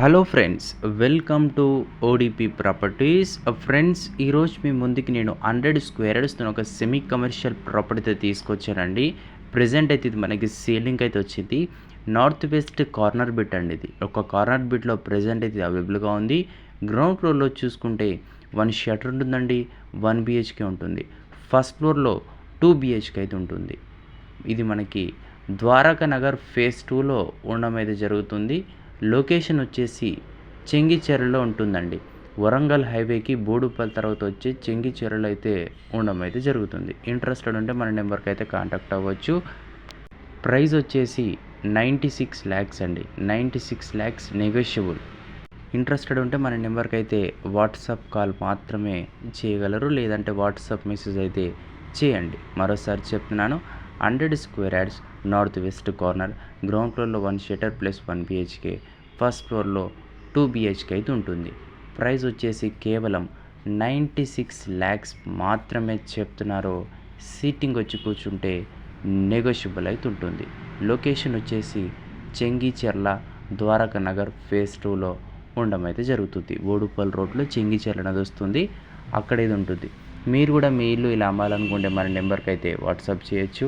Hello friends welcome to ODP properties friends ఈరోజు మీ ముందుకి నేను హండ్రెడ్ స్క్వేర్ అడుస్తున్న ఒక సెమీ కమర్షియల్ ప్రాపర్టీ అయితే తీసుకొచ్చానండి. ప్రజెంట్ అయితే ఇది మనకి సీలింగ్ అయితే వచ్చింది. నార్త్ వెస్ట్ కార్నర్ బిట్ అండి ఇది. ఒక కార్నర్ బిట్లో ప్రజెంట్ అయితే అవైలబుల్గా ఉంది. గ్రౌండ్ ఫ్లోర్లో చూసుకుంటే వన్ షటర్ ఉంటుందండి వన్ బిహెచ్కే ఉంటుంది. ఫస్ట్ ఫ్లోర్లో టూ బిహెచ్కే అయితే ఉంటుంది. ఇది మనకి ద్వారకా నగర్ ఫేస్ టూలో ఉండడం అయితే జరుగుతుంది. లొకేషన్ వచ్చేసి చెంగిచెరలో ఉంటుందండి. వరంగల్ హైవేకి బోడుపల్ తర్వాత వచ్చి చెంగిచెరలో అయితే ఉండడం అయితే జరుగుతుంది. ఇంట్రెస్టెడ్ ఉంటే మన నెంబర్కి అయితే కాంటాక్ట్ అవ్వచ్చు. ప్రైస్ వచ్చేసి నైంటీ సిక్స్ ల్యాక్స్ అండి. Ninety six lakhs negotiable. Interested ఉంటే మన నెంబర్కి అయితే వాట్సాప్ కాల్ మాత్రమే చేయగలరు. లేదంటే వాట్సాప్ మెసేజ్ అయితే చేయండి. మరోసారి చెప్తున్నాను hundred square yards north west corner ground ఫ్లోర్లో one shutter plus one BHK first ఫ్లోర్లో టూ బిహెచ్కే అయితే ఉంటుంది. ప్రైస్ వచ్చేసి కేవలం నైంటీ సిక్స్ ల్యాక్స్ మాత్రమే చెప్తున్నారు. సీటింగ్ వచ్చి కూర్చుంటే నెగోషియబుల్ అయితే ఉంటుంది. లొకేషన్ వచ్చేసి చెంగిచెర్ల ద్వారకా నగర్ ఫేస్ టూలో ఉండడం అయితే జరుగుతుంది. ఓడుపల్లి రోడ్లో చెంగిచెర్ల నది వస్తుంది. అక్కడ ఇది ఉంటుంది. మీరు కూడా మీ ఇల్లు ఇలా అమ్మాలనుకుంటే మన నెంబర్కి అయితే వాట్సాప్ చేయొచ్చు.